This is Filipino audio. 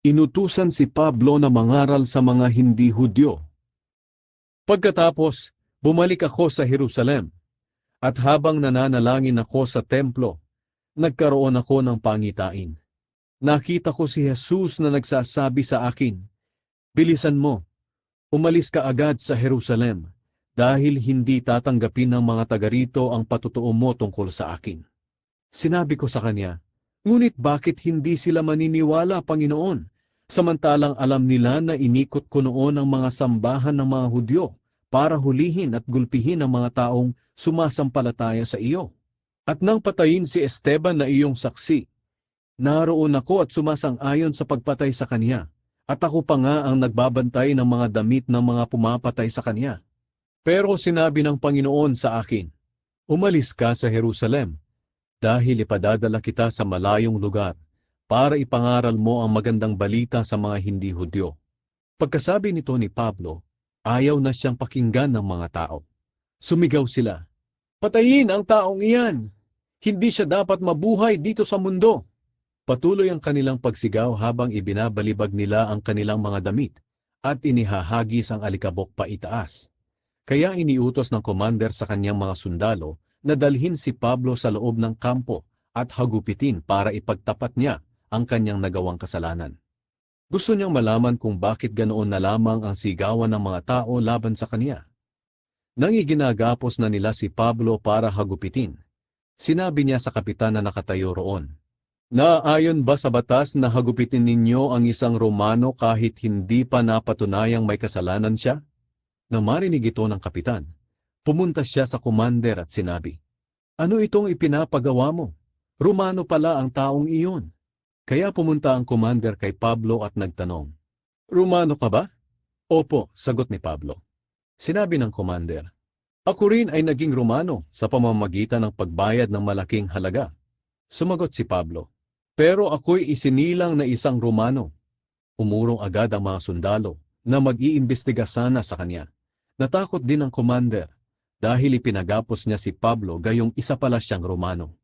Inutusan si Pablo na mangaral sa mga hindi Hudyo. Pagkatapos, bumalik ako sa Jerusalem. At habang nananalangin ako sa templo, nagkaroon ako ng pangitain. Nakita ko si Jesus na nagsasabi sa akin, Bilisan mo, umalis ka agad sa Jerusalem, dahil hindi tatanggapin ng mga taga rito ang patutuo mo tungkol sa akin. Sinabi ko sa kanya, Ngunit bakit hindi sila maniniwala, Panginoon? Samantalang alam nila na inikot ko noon ang mga sambahan ng mga Hudyo para hulihin at gulpihin ang mga taong sumasampalataya sa iyo. At nang patayin si Esteban na iyong saksi, naroon ako at sumasang-ayon sa pagpatay sa kanya, at ako pa nga ang nagbabantay ng mga damit ng mga pumapatay sa kanya. Pero sinabi ng Panginoon sa akin, Umalis ka sa Jerusalem, dahil ipadadala kita sa malayong lugar para ipangaral mo ang magandang balita sa mga hindi Hudyo. Pagkasabi nito ni Pablo, ayaw na siyang pakinggan ng mga tao. Sumigaw sila, Patayin ang taong iyan! Hindi siya dapat mabuhay dito sa mundo! Patuloy ang kanilang pagsigaw habang ibinabalibag nila ang kanilang mga damit at inihahagis ang alikabok pa itaas. Kaya iniutos ng commander sa kanyang mga sundalo na dalhin si Pablo sa loob ng kampo at hagupitin para ipagtapat niya ang kanyang nagawang kasalanan. Gusto niyang malaman kung bakit ganoon na lamang ang sigawan ng mga tao laban sa kanya. Nang iginagapos na nila si Pablo para hagupitin, sinabi niya sa kapitan na nakatayo roon, Naayon ba sa batas na hagupitin ninyo ang isang Romano kahit hindi pa napatunayang may kasalanan siya? Nang marinig ito ng kapitan, pumunta siya sa commander at sinabi, Ano itong ipinapagawa mo? Romano pala ang taong iyon. Kaya pumunta ang commander kay Pablo at nagtanong, Romano ka ba? Opo, sagot ni Pablo. Sinabi ng commander, Ako rin ay naging Romano sa pamamagitan ng pagbayad ng malaking halaga. Sumagot si Pablo, Pero ako'y isinilang na isang Romano. Umurong agad ang mga sundalo na mag-iimbestiga sana sa kanya. Natakot din ang commander dahil ipinagapos niya si Pablo gayong isa pala siyang Romano.